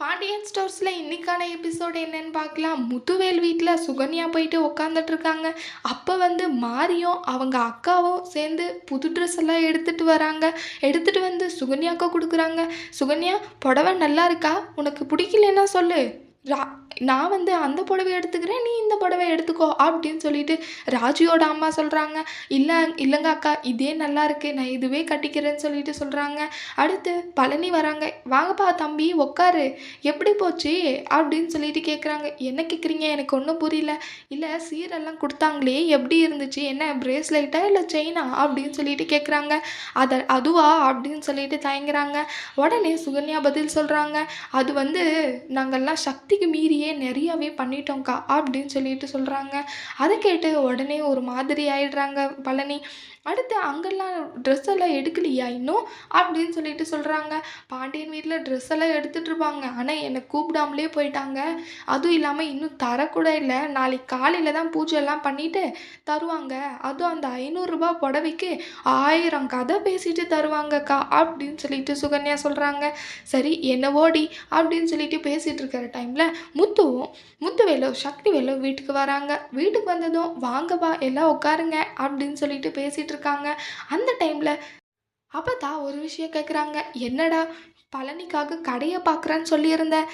பாண்டியன் ஸ்டோர்ஸில் இன்றைக்கான எபிசோடு என்னன்னு பார்க்கலாம். முத்துவேல் வீட்டில் சுகன்யா போயிட்டு உட்காந்துட்டு இருக்காங்க. அப்போ வந்து மாரியும் அவங்க அக்காவும் சேர்ந்து புது ட்ரெஸ் எல்லாம் எடுத்துகிட்டு வராங்க. எடுத்துகிட்டு வந்து சுகன்யாவுக்கு கொடுக்குறாங்க. சுகன்யா புடவை நல்லா இருக்கா? உனக்கு பிடிக்கலன்னா சொல்லு. ரா நான் வந்து அந்த புடவை எடுத்துக்கிறேன் நீ இந்த புடவை எடுத்துக்கோ அப்படின்னு சொல்லிட்டு ராஜியோட அம்மா சொல்கிறாங்க இல்லை இல்லைங்க அக்கா இதே நல்லா இருக்கு நான் இதுவே கட்டிக்கிறேன்னு சொல்லிட்டு சொல்கிறாங்க அடுத்து பழனி வராங்க. வாங்கப்பா தம்பி உக்காரு. எப்படி போச்சு? அப்படின்னு சொல்லிட்டு கேட்குறாங்க என்ன கேட்குறீங்க எனக்கு ஒன்றும் புரியல. இல்லை சீரெல்லாம் கொடுத்தாங்களே எப்படி இருந்துச்சு? என்ன பிரேஸ்லைட்டா இல்லை செயினா? அப்படின்னு சொல்லிட்டு கேட்குறாங்க அதை அதுவா? அப்படின்னு சொல்லிட்டு தயங்குறாங்க. உடனே சுகன்யா பதில் சொல்கிறாங்க அது வந்து நாங்கள்லாம் சக்திக்கு மீறியே நிறையாவே பண்ணிட்டோம்க்கா அப்படின்னு சொல்லிட்டு சொல்கிறாங்க அதை கேட்டு உடனே ஒரு மாதிரி ஆயிடுறாங்க பழனி. அடுத்து அங்கெல்லாம் ட்ரெஸ் எல்லாம் எடுக்கலையா இன்னும்? அப்படின்னு சொல்லிட்டு சொல்கிறாங்க பாண்டியன் வீட்டில் ட்ரெஸ் எல்லாம் எடுத்துகிட்டு இருப்பாங்க. ஆனால் என்னை கூப்பிடாமலே போயிட்டாங்க. அதுவும் இல்லாமல் இன்னும் தரக்கூட இல்லை. நாளைக்கு காலையில் தான் பூஜை எல்லாம் பண்ணிவிட்டு தருவாங்க. அதுவும் அந்த ஐநூறுரூபா புடவைக்கு ஆயிரம் கதை பேசிட்டு தருவாங்கக்கா அப்படின்னு சொல்லிட்டு சுகன்யா சொல்கிறாங்க சரி என்னவோடி அப்படின்னு சொல்லிட்டு பேசிகிட்டு இருக்கிற டைமில் முத்துவும் முத்துவேலோ சக்திவேலோ வீட்டுக்கு வராங்க. வீட்டுக்கு வந்ததும் வாங்கப்பா எல்லாம் உட்காருங்க அப்படின்னு சொல்லிட்டு பேசிட்டு இருக்காங்க அந்த டைமில் அப்போ தான் ஒரு விஷயம் கேட்குறாங்க என்னடா பழனிக்காக கடையை பார்க்குறேன்னு சொல்லியிருந்தேன்.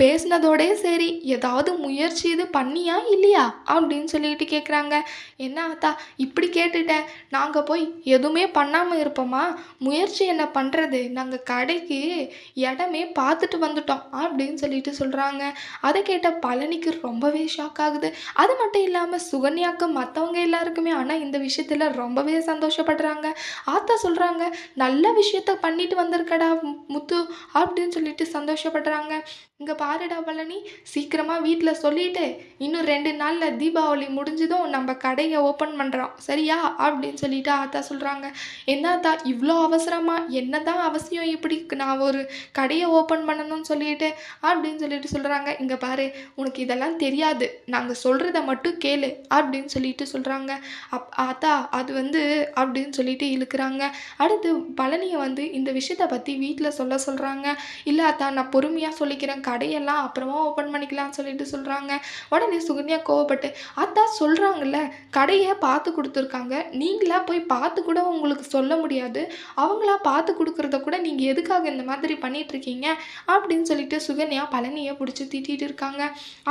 பேசினதோடே சரி ஏதாவது முயற்சி இது பண்ணியா இல்லையா? அப்படின்னு சொல்லிட்டு கேட்குறாங்க என்ன ஆத்தா இப்படி கேட்டுட்டேன் நாங்கள் போய் எதுவுமே பண்ணாமல் இருப்போமா? முயற்சி என்ன பண்ணுறது நாங்கள் கடைக்கு இடமே பார்த்துட்டு வந்துட்டோம் அப்படின்னு சொல்லிட்டு சொல்கிறாங்க அதை கேட்ட பழனிக்கு ரொம்பவே ஷாக் ஆகுது. அது மட்டும் இல்லாமல் சுகன்யாக்கு மற்றவங்க எல்லாருக்குமே ஆனால் இந்த விஷயத்தில் ரொம்பவே சந்தோஷப்படுறாங்க. ஆத்தா சொல்கிறாங்க நல்ல விஷயத்த பண்ணிட்டு வந்திருக்கடா முத்து. அப்படின்னு சொல்லிட்டு சந்தோஷப்படுறாங்க. இங்கே பாருடா பழனி சீக்கிரமாக வீட்டில் சொல்லிட்டு இன்னும் ரெண்டு நாளில் தீபாவளி முடிஞ்சதும் நம்ம கடையை ஓப்பன் பண்ணுறோம் சரியா? அப்படின்னு சொல்லிட்டு ஆத்தா சொல்கிறாங்க என்ன ஆத்தா இவ்வளோ அவசரமா? என்ன தான் அவசியம் இப்படி நான் ஒரு கடையை ஓப்பன் பண்ணணும்னு சொல்லிட்டு அப்படின்னு சொல்லிட்டு சொல்கிறாங்க இங்கே பாரு உனக்கு இதெல்லாம் தெரியாது. நாங்கள் சொல்கிறத மட்டும் கேளு அப்படின்னு சொல்லிட்டு சொல்கிறாங்க அப் ஆத்தா அது வந்து அப்படின்னு சொல்லிட்டு இழுக்கிறாங்க. அடுத்து பழனியை வந்து இந்த விஷயத்தை பற்றி வீட்டில் சொல்ல சொல்கிறாங்க இல்லை அத்தா நான் பொறுமையாக சொல்லிக்கிறேன். கடையெல்லாம் அப்புறமா ஓப்பன் பண்ணிக்கலாம்னு சொல்லிட்டு சொல்கிறாங்க உடனே சுகன்யா கோவப்பட்டு அத்தா சொல்கிறாங்கல்ல கடையை பார்த்து கொடுத்துருக்காங்க. நீங்களா போய் பார்த்து கூட உங்களுக்கு சொல்ல முடியாது. அவங்களா பார்த்து கொடுக்குறத கூட நீங்கள் எதுக்காக இந்த மாதிரி பண்ணிகிட்ருக்கீங்க அப்படின்னு சொல்லிட்டு சுகன்யா பழனியை பிடிச்சி திட்டிகிட்டு இருக்காங்க.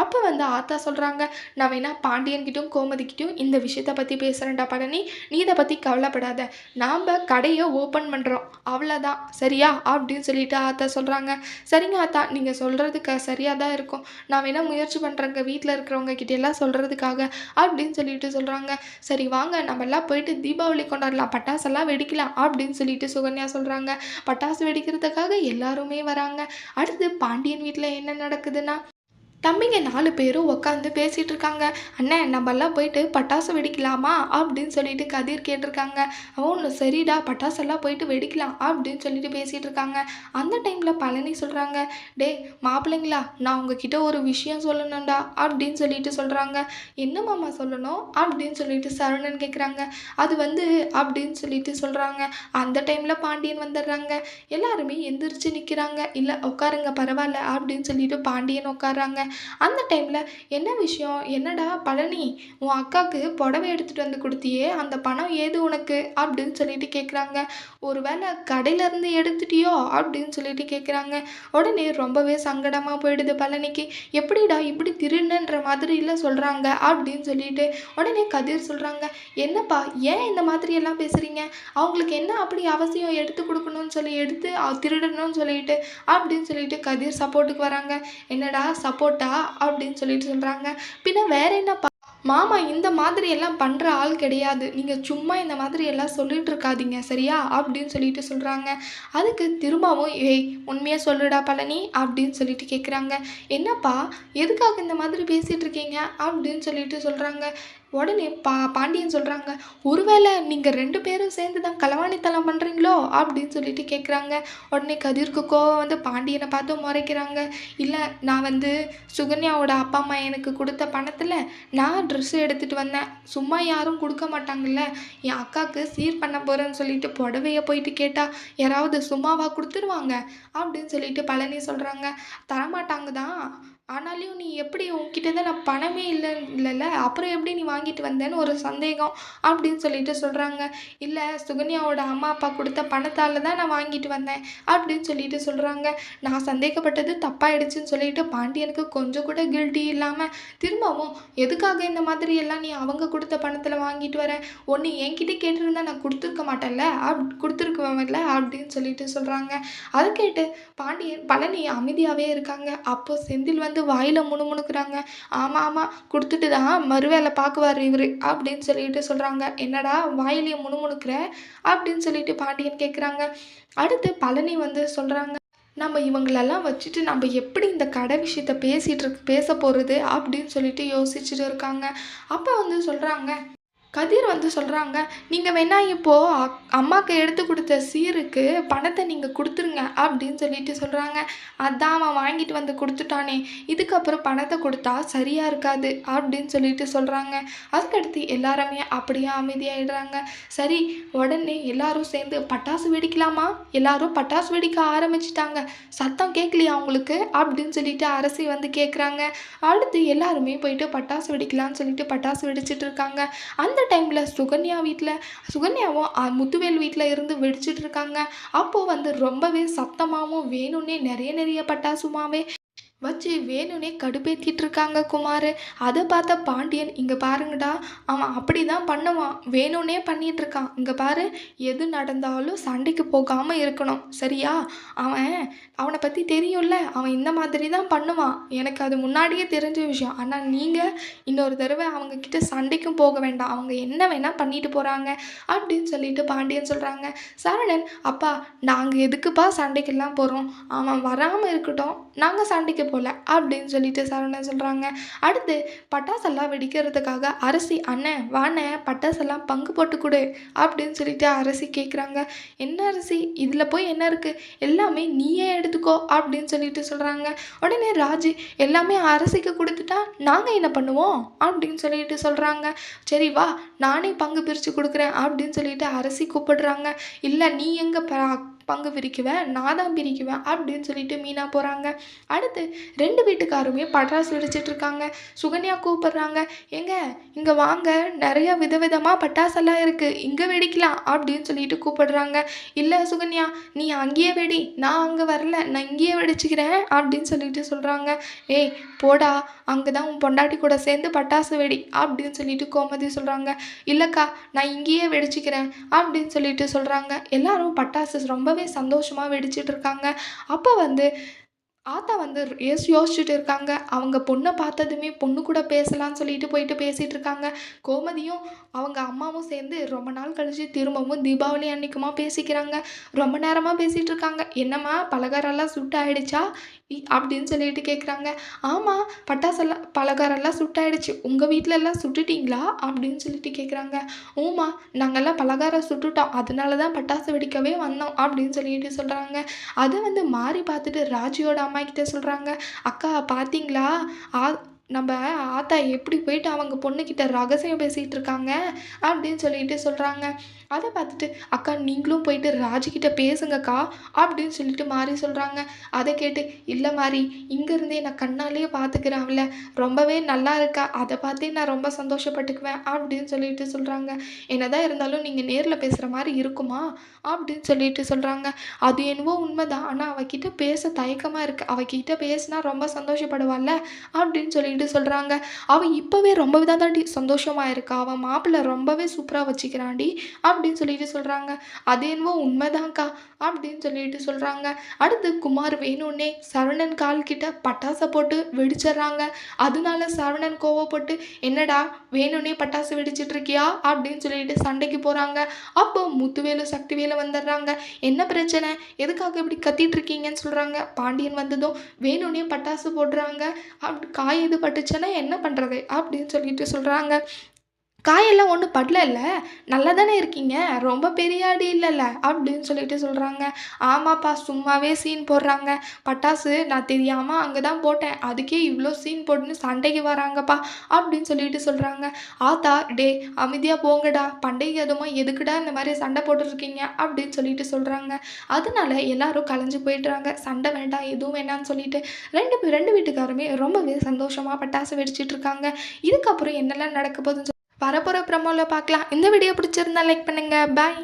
அப்போ வந்து ஆத்தா சொல்கிறாங்க நான் வேணா பாண்டியன்கிட்டும் கோமதிக்கிட்டும் இந்த விஷயத்தை பற்றி பேசுகிறேன்டா பழனி. நீ இதை பற்றி கவலைப்படாத. நாம் கடையை ஓப்பன் பண்ணுறோம் அவ்வளோதான் சரியா? அப்படின்னு சொல்லிட்டு ஆத்தா சொல்கிறாங்க சரிங்க ஆத்தா நீங்கள் சொல்கிறதுக்கு சரியாக தான் இருக்கும். நான் வேணால் முயற்சி பண்ணுறேங்க வீட்டில் இருக்கிறவங்க கிட்ட சொல்கிறதுக்காக அப்படின்னு சொல்லிட்டு சொல்கிறாங்க சரி வாங்க நம்ம எல்லாம் போயிட்டு தீபாவளி கொண்டாடலாம். பட்டாசெல்லாம் வெடிக்கலாம் அப்படின்னு சொல்லிட்டு சுகன்யா சொல்கிறாங்க பட்டாசு வெடிக்கிறதுக்காக எல்லாருமே வராங்க. அடுத்து பாண்டியன் வீட்டில் என்ன நடக்குதுன்னா தம்பிங்க நாலு பேரும் உட்காந்து பேசிகிட்டு இருக்காங்க அண்ணே நம்மெல்லாம் போயிட்டு பட்டாசு வெடிக்கலாமா? அப்படின்னு சொல்லிட்டு கதிர் கேட்டிருக்காங்க. அவனு சரிடா பட்டாசெல்லாம் போயிட்டு வெடிக்கலாம் அப்படின்னு சொல்லிட்டு பேசிகிட்டு இருக்காங்க அந்த டைமில் பழனி சொல்கிறாங்க டே மாப்பிள்ளைங்களா நான் உங்ககிட்ட ஒரு விஷயம் சொல்லணும்டா அப்படின்னு சொல்லிட்டு சொல்கிறாங்க என்ன மாமா சொல்லணும்? அப்படின்னு சொல்லிட்டு சரவணன் கேட்குறாங்க அது வந்து அப்படின்னு சொல்லிட்டு சொல்கிறாங்க அந்த டைமில் பாண்டியன் வந்துடுறாங்க எல்லாருமே எந்திரிச்சு நிற்கிறாங்க இல்லை உட்காருங்க பரவாயில்ல அப்படின்னு சொல்லிட்டு பாண்டியன் உட்காராங்க அந்த டைமில் என்ன விஷயம்? என்னடா பழனி உன் அக்காவுக்கு புடவை எடுத்துகிட்டு வந்து கொடுத்தியே அந்த பணம் ஏது உனக்கு? அப்படின்னு சொல்லிட்டு கேட்குறாங்க ஒருவேளை கடையிலேருந்து எடுத்துட்டியோ? அப்படின்னு சொல்லிட்டு கேட்குறாங்க உடனே ரொம்பவே சங்கடமாக போயிடுது பழனிக்கு. எப்படிடா இப்படி திருடுன்ற மாதிரி இல்லை சொல்கிறாங்க அப்படின்னு சொல்லிட்டு உடனே கதிர் சொல்கிறாங்க என்னப்பா ஏன் இந்த மாதிரி எல்லாம் பேசுகிறீங்க அவங்களுக்கு என்ன அப்படி அவசியம் எடுத்து கொடுக்கணும்னு சொல்லி எடுத்து திருடணும்னு சொல்லிட்டு அப்படின்னு சொல்லிட்டு கதிர் சப்போர்ட்டுக்கு வராங்க. என்னடா சப்போர்ட் போட்டா அப்படின்னு சொல்லிட்டு சொல்கிறாங்க பின்ன வேற என்னப்பா மாமா இந்த மாதிரி எல்லாம் பண்ணுற ஆள் கிடையாது. நீங்கள் சும்மா இந்த மாதிரி எல்லாம் சொல்லிட்டு இருக்காதீங்க சரியா? அப்படின்னு சொல்லிட்டு சொல்கிறாங்க அதுக்கு திரும்பவும் ஏய் உண்மையாக சொல்லுடா பழனி அப்படின்னு சொல்லிட்டு கேட்குறாங்க என்னப்பா எதுக்காக இந்த மாதிரி பேசிகிட்டு இருக்கீங்க? அப்படின்னு சொல்லிட்டு சொல்கிறாங்க உடனே பா பாண்டியன் சொல்கிறாங்க ஒருவேளை நீங்கள் ரெண்டு பேரும் சேர்ந்து தான் களவாணித்தனம் பண்ணுறீங்களோ அப்படின்னு சொல்லிட்டு கேட்குறாங்க உடனே கதிர்க்கு கோவம் வந்து பாண்டியனை பார்த்து முறைக்கிறாங்க. இல்லை நான் வந்து சுகன்யாவோட அப்பா அம்மா எனக்கு கொடுத்த பணத்தில் நான் ட்ரெஸ்ஸு எடுத்துகிட்டு வந்தேன். சும்மா யாரும் கொடுக்க மாட்டாங்கல்ல. என் அக்காவுக்கு சீர் பண்ண போகிறேன்னு சொல்லிட்டு புடவைய போயிட்டு கேட்டால் யாராவது சும்மாவாக கொடுத்துருவாங்க? அப்படின்னு சொல்லிட்டு பழனி சொல்கிறாங்க தரமாட்டாங்க தான். ஆனாலையும் நீ எப்படி உன்கிட்ட தான் நான் பணமே இல்லை இல்லைல்ல அப்புறம் எப்படி நீ வாங்கிட்டு வந்தேன்னு ஒரு சந்தேகம் அப்படின்னு சொல்லிட்டு சொல்கிறாங்க இல்லை சுகன்யாவோட அம்மா அப்பா கொடுத்த பணத்தால் தான் நான் வாங்கிட்டு வந்தேன் அப்படின்னு சொல்லிட்டு சொல்கிறாங்க நான் சந்தேகப்பட்டது தப்பாயிடுச்சுன்னு சொல்லிட்டு பாண்டியனுக்கு கொஞ்சம் கூட கில்ட்டி இல்லாமல் திரும்பவும் எதுக்காக இந்த மாதிரி எல்லாம் நீ அவங்க கொடுத்த பணத்தில் வாங்கிட்டு வர? ஒன்று என்கிட்ட கேட்டிருந்தா நான் கொடுத்துருக்க மாட்டேன்ல அப் கொடுத்துருக்குவேன்ல அப்படின்னு சொல்லிட்டு சொல்கிறாங்க அதை கேட்டு பாண்டியன் பழனி அமைதியாகவே இருக்காங்க. அப்போ செந்தில் வந்து வாயில் முணுமுணுக்கிறாங்க. ஆமாம் ஆமாம் கொடுத்துட்டு தான் மறுவேலை பார்க்குவார் இவர் அப்படின்னு சொல்லிட்டு சொல்கிறாங்க என்னடா வாயிலேயே முணுமுணுக்கிற அப்படின்னு சொல்லிட்டு பாண்டியன் கேட்குறாங்க அடுத்து பழனி வந்து சொல்கிறாங்க நம்ம இவங்களெல்லாம் வச்சுட்டு நம்ம எப்படி இந்த கடை விஷயத்த பேசிகிட்டு இருக்கு பேச போகிறது அப்படின்னு சொல்லிட்டு யோசிச்சுட்டு இருக்காங்க. அப்போ வந்து சொல்கிறாங்க கதிர் வந்து சொல்கிறாங்க நீங்கள் வேணா இப்போது அக் அம்மாவுக்கு எடுத்து கொடுத்த சீருக்கு பணத்தை நீங்கள் கொடுத்துருங்க அப்படின்னு சொல்லிட்டு சொல்கிறாங்க அதான் அவன் வாங்கிட்டு வந்து கொடுத்துட்டானே இதுக்கப்புறம் பணத்தை கொடுத்தா சரியாக இருக்காது அப்படின்னு சொல்லிட்டு சொல்கிறாங்க அதுக்கடுத்து எல்லாருமே அப்படியே அமைதியாகிடுறாங்க சரி உடனே எல்லாரும் சேர்ந்து பட்டாசு வெடிக்கலாமா? எல்லாரும் பட்டாசு வெடிக்க ஆரம்பிச்சிட்டாங்க. சத்தம் கேட்கலையா அவங்களுக்கு அப்படின்னு சொல்லிட்டு அரசி வந்து கேட்குறாங்க அடுத்து எல்லாருமே போயிட்டு பட்டாசு வெடிக்கலாம்னு சொல்லிட்டு பட்டாசு வெடிச்சிட்டு இருக்காங்க. அந்த டைமில் சுகன்யா வீட்டில் சுகன்யாவும் முத்துவேல் வீட்டில் இருந்து வெடிச்சிட்டு இருக்காங்க. அப்போது வந்து ரொம்பவே சத்தமாகவும் வேணும்னே நிறைய நிறைய பட்டாசுமாவே வச்சு வேணும்னே கடுப்பேற்றிட்டு இருக்காங்க குமார். அதை பார்த்த பாண்டியன் இங்கே பாருங்கடா அவன் அப்படி தான் பண்ணுவான். வேணும்னே பண்ணிகிட்ருக்கான் இருக்கான். இங்கே பாரு எது நடந்தாலும் சண்டைக்கு போகாமல் இருக்கணும். சரியா? அவன் அவனை பற்றி தெரியும்ல. அவன் இந்த மாதிரி தான் பண்ணுவான். எனக்கு அது முன்னாடியே தெரிஞ்ச விஷயம். ஆனால் நீங்கள் இன்னொரு தடவை அவங்கக்கிட்ட சண்டைக்கும் போக வேண்டாம். அவங்க என்ன வேணால் பண்ணிட்டு போகிறாங்க அப்படின்னு சொல்லிட்டு பாண்டியன் சொல்கிறாங்க சரணன் அப்பா நாங்கள் எதுக்குப்பா சண்டைக்கெல்லாம் போகிறோம் அவன் வராமல் இருக்கட்டும். நாங்கள் சண்டைக்கு போல அப்படின்னு சொல்லிட்டு சரவணன் சொல்கிறாங்க அடுத்து பட்டாசெல்லாம் வெடிக்கிறதுக்காக அரசி அண்ணன் வாண்ணே பட்டாசெல்லாம் பங்கு போட்டு கொடு அப்படின்னு சொல்லிட்டு அரசி கேட்குறாங்க என்ன அரசி? இதில் போய் என்ன இருக்குது எல்லாமே நீயே எடுத்துக்கோ அப்படின்னு சொல்லிட்டு சொல்கிறாங்க உடனே ராஜி எல்லாமே அரசிக்கு கொடுத்துட்டா நாங்கள் என்ன பண்ணுவோம்? அப்படின்னு சொல்லிட்டு சொல்கிறாங்க சரி வா நானே பங்கு பிரித்து கொடுக்குறேன் அப்படின்னு சொல்லிட்டு அரசி கூப்பிடுறாங்க. இல்லை நீ எங்கே பங்கு பிரிக்குவேன் நான் தான் பிரிக்குவேன் அப்படின்னு சொல்லிட்டு மீனா போகிறாங்க அடுத்து ரெண்டு வீட்டுக்காருமே பட்டாசு வெடிச்சிட்டு இருக்காங்க. சுகன்யா கூப்பிடுறாங்க. ஏங்க இங்கே வாங்க நிறைய விதவிதமாக பட்டாசெல்லாம் இருக்குது இங்கே வெடிக்கலாம் அப்படின்னு சொல்லிட்டு கூப்பிடுறாங்க. இல்லை சுகன்யா நீ அங்கேயே வெடி நான் அங்கே வரல நான் இங்கேயே வெடிச்சுக்கிறேன் அப்படின்னு சொல்லிட்டு சொல்கிறாங்க ஏய் போடா அங்கே தான் உன் பொண்டாட்டி கூட சேர்ந்து பட்டாசு வெடி அப்படின்னு சொல்லிட்டு கோமதி சொல்கிறாங்க இல்லைக்கா நான் இங்கேயே வெடிச்சுக்கிறேன் அப்படின்னு சொல்லிட்டு சொல்கிறாங்க எல்லாரும் பட்டாசு ரொம்ப ரொம்பவே சந்தோஷமாக வெடிச்சிட்டு இருக்காங்க அப்போ வந்து ஆத்தா வந்து ஏசு யோசிச்சுட்டு இருக்காங்க அவங்க பொண்ணை பார்த்ததுமே பொண்ணு கூட பேசலாம்னு சொல்லிட்டு போயிட்டு பேசிகிட்டு இருக்காங்க கோமதியும் அவங்க அம்மாவும் சேர்ந்து ரொம்ப நாள் கழிச்சு திரும்பவும் தீபாவளி அன்னைக்குமா பேசிக்கிறாங்க. ரொம்ப நேரமாக பேசிகிட்டு இருக்காங்க என்னம்மா பலகாரம்லாம் சுட்டு ஆயிடுச்சா அப்படின்னு சொல்லிட்டு கேட்குறாங்க ஆமாம் பட்டாசெல்லாம் பலகாரம்லாம் சுட்டாயிடுச்சு. உங்கள் வீட்டில எல்லாம் சுட்டுட்டீங்களா? அப்படின்னு சொல்லிட்டு கேட்குறாங்க ஊமா நாங்கள்லாம் பலகாரம் சுட்டுட்டோம். அதனால தான் பட்டாசு வெடிக்கவே வந்தோம் அப்படின்னு சொல்லிட்டு சொல்கிறாங்க அதை வந்து மாறி பார்த்துட்டு ராஜியோட அம்மா கிட்டே சொல்கிறாங்க அக்கா பார்த்தீங்களா ஆ நம்ம ஆத்தா எப்படி போயிட்டு அவங்க பொண்ணுக்கிட்ட ரகசியம் பேசிகிட்டு இருக்காங்க அப்படின்னு சொல்லிட்டு சொல்கிறாங்க அதை பார்த்துட்டு அக்கா நீங்களும் போயிட்டு ராஜிக்கிட்ட பேசுங்கக்கா அப்படின்னு சொல்லிட்டு மாறி சொல்கிறாங்க அதை கேட்டு இல்லை மாறி இங்கேருந்தே நான் கண்ணாலேயே பார்த்துக்கிறேன் அவளை ரொம்பவே நல்லா இருக்கா அதை பார்த்தே நான் ரொம்ப சந்தோஷப்பட்டுக்குவேன் அப்படின்னு சொல்லிட்டு சொல்கிறாங்க என்னதான் இருந்தாலும் நீங்கள் நேரில் பேசுகிற மாதிரி இருக்குமா? அப்படின்னு சொல்லிட்டு சொல்கிறாங்க அது என்னவோ உண்மைதான் ஆனால் அவகிட்ட பேச தயக்கமாக இருக்குது அவகிட்ட பேசினா ரொம்ப சந்தோஷப்படுவாள்ல அப்படின்னு சொல்லிட்டு சொல்கிறாங்க அவள் இப்போவே ரொம்பவே தான் தாண்டி சந்தோஷமாக இருக்கா? அவன் மாப்பிள்ளை ரொம்பவே சூப்பராக வச்சுக்கிறாண்டி அப்படின்னு சொல்லிட்டு சொல்கிறாங்க அது என்னவோ உண்மைதான்க்கா அப்படின்னு சொல்லிட்டு சொல்கிறாங்க அடுத்து குமார் வேணும்னே சரவணன் கால் கிட்ட பட்டாசை போட்டு வெடிச்சிடுறாங்க. அதனால சரவணன் கோவப்பட்டு என்னடா வேணும்னே பட்டாசு வெடிச்சிட்டு இருக்கியா? அப்படின்னு சொல்லிட்டு சண்டைக்கு போகிறாங்க அப்போ முத்துவேலு சக்திவேலு வந்துடுறாங்க. என்ன பிரச்சனை? எதுக்காக இப்படி கத்திட்டு இருக்கீங்கன்னு சொல்கிறாங்க பாண்டியன் வந்ததும் வேணும்னே பட்டாசு போடுறாங்க. அப்படி காய் இது பட்டுச்சுன்னா என்ன பண்ணுறது அப்படின்னு சொல்லிட்டு சொல்கிறாங்க காயெல்லாம் ஒன்றும் படலல்ல? இல்லை நல்லா தானே இருக்கீங்க? ரொம்ப பெரிய அடி இல்லைல்ல? அப்படின்னு சொல்லிட்டு சொல்கிறாங்க ஆமாப்பா சும்மாவே சீன் போடுறாங்க. பட்டாசு நான் தெரியாமல் அங்கே தான் போட்டேன். அதுக்கே இவ்வளோ சீன் போட்டுன்னு சண்டைக்கு வராங்கப்பா அப்படின்னு சொல்லிட்டு சொல்கிறாங்க ஆத்தா டே அமைதியாக போங்கடா. பண்டிகை எதுவுமா எதுக்குடா இந்த மாதிரி சண்டை போட்டுருக்கீங்க? அப்படின்னு சொல்லிட்டு சொல்கிறாங்க அதனால எல்லாரும் கலைஞ்சு போயிடுறாங்க. சண்டை வேண்டாம் எதுவும் வேண்டாம்னு சொல்லிட்டு ரெண்டு ரெண்டு வீட்டுக்காருமே ரொம்பவே சந்தோஷமாக பட்டாசு வெடிச்சிட்ருக்காங்க இதுக்கப்புறம் என்னெல்லாம் நடக்க போகுதுன்னு சொல்லி வரப்போகிற ப்ரமோவில் பார்க்கலாம். இந்த வீடியோ பிடிச்சிருந்தா லைக் பண்ணுங்கள் பாய்